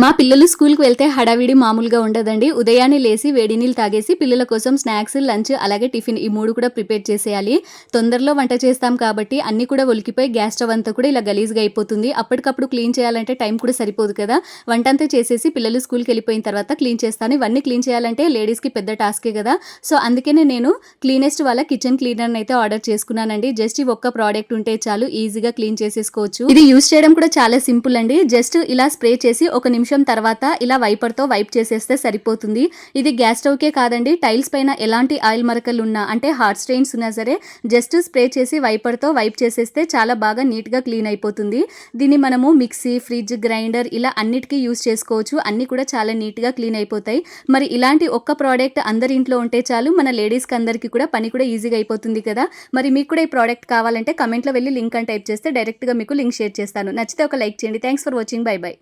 మా పిల్లలు స్కూల్కి వెళ్తే హడావిడి మామూలుగా ఉండదండి. ఉదయాన్నే లేసి వేడి నీళ్ళు తాగేసి పిల్లల కోసం స్నాక్స్ లంచ్ అలాగే టిఫిన్ ఈ మూడు కూడా ప్రిపేర్ చేసేయాలి. తొందరలో వంట చేస్తాం కాబట్టి అన్ని కూడా ఒలికిపోయి గ్యాస్ స్టవ్ అంతా కూడా ఇలా గలీజ్గా అయిపోతుంది. అప్పటికప్పుడు క్లీన్ చేయాలంటే టైం కూడా సరిపోదు కదా. వంట అంతా చేసేసి పిల్లలు స్కూల్కి వెళ్ళిపోయిన తర్వాత క్లీన్ చేస్తాను. ఇవన్నీ క్లీన్ చేయాలంటే లేడీస్కి పెద్ద టాస్కే కదా. సో అందుకనే నేను క్లీనెస్ట్ వాళ్ళ కిచెన్ క్లీనర్ అయితే ఆర్డర్ చేసుకున్నానండి. జస్ట్ ఈ ఒక్క ప్రోడక్ట్ ఉంటే చాలు ఈజీగా క్లీన్ చేసేసుకోవచ్చు. ఇది యూస్ చేయడం కూడా చాలా సింపుల్ అండి. జస్ట్ ఇలా స్ప్రే చేసి ఒక నిమిషం నిమిషం తర్వాత ఇలా వైపర్తో వైప్ చేసేస్తే సరిపోతుంది. ఇది గ్యాస్ స్టవ్కే కాదండి టైల్స్ పైన ఎలాంటి ఆయిల్ మరకలు ఉన్నా అంటే హార్ట్ స్ట్రెయిన్స్ ఉన్నా సరే జస్ట్ స్ప్రే చేసి వైపర్తో వైప్ చేసేస్తే చాలా బాగా నీట్గా క్లీన్ అయిపోతుంది. దీన్ని మనము మిక్సీ ఫ్రిడ్జ్ గ్రైండర్ ఇలా అన్నిటికీ యూస్ చేసుకోవచ్చు. అన్ని కూడా చాలా నీట్గా క్లీన్ అయిపోతాయి. మరి ఇలాంటి ఒక్క ప్రోడక్ట్ అందరి ఇంట్లో ఉంటే చాలు మన లేడీస్కి అందరికీ కూడా పని కూడా ఈజీగా అయిపోతుంది కదా. మరి మీకు కూడా ఈ ప్రోడక్ట్ కావాలంటే కమెంట్లో వెళ్ళి లింక్ అని టైప్ చేస్తే డైరెక్ట్గా మీకు లింక్ షేర్ చేస్తాను. నచ్చితే ఒక లైక్ చేయండి. Thanks for watching. Bye bye.